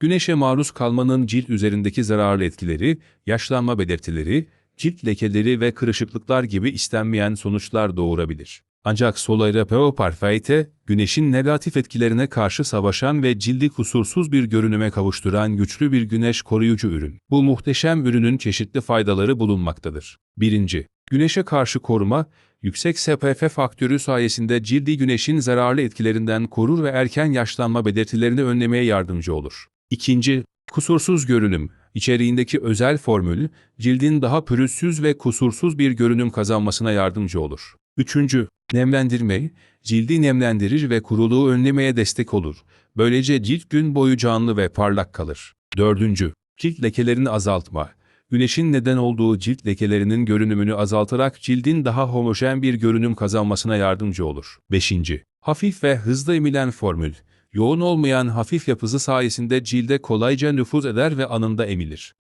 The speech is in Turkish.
Güneşe maruz kalmanın cilt üzerindeki zararlı etkileri, yaşlanma belirtileri, cilt lekeleri ve kırışıklıklar gibi istenmeyen sonuçlar doğurabilir. Ancak Solariapeo parfaite, güneşin negatif etkilerine karşı savaşan ve cildi kusursuz bir görünüme kavuşturan güçlü bir güneş koruyucu ürün. Bu muhteşem ürünün çeşitli faydaları bulunmaktadır. 1. Güneşe karşı koruma, yüksek SPF faktörü sayesinde cildi güneşin zararlı etkilerinden korur ve erken yaşlanma belirtilerini önlemeye yardımcı olur. İkinci, kusursuz görünüm. İçeriğindeki özel formül, cildin daha pürüzsüz ve kusursuz bir görünüm kazanmasına yardımcı olur. Üçüncü, nemlendirme, cildi nemlendirir ve kuruluğu önlemeye destek olur. Böylece cilt gün boyu canlı ve parlak kalır. Dördüncü, cilt lekelerini azaltma. Güneşin neden olduğu cilt lekelerinin görünümünü azaltarak cildin daha homojen bir görünüm kazanmasına yardımcı olur. 5. Hafif ve hızlı emilen formül. Yoğun olmayan hafif yapısı sayesinde cilde kolayca nüfuz eder ve anında emilir.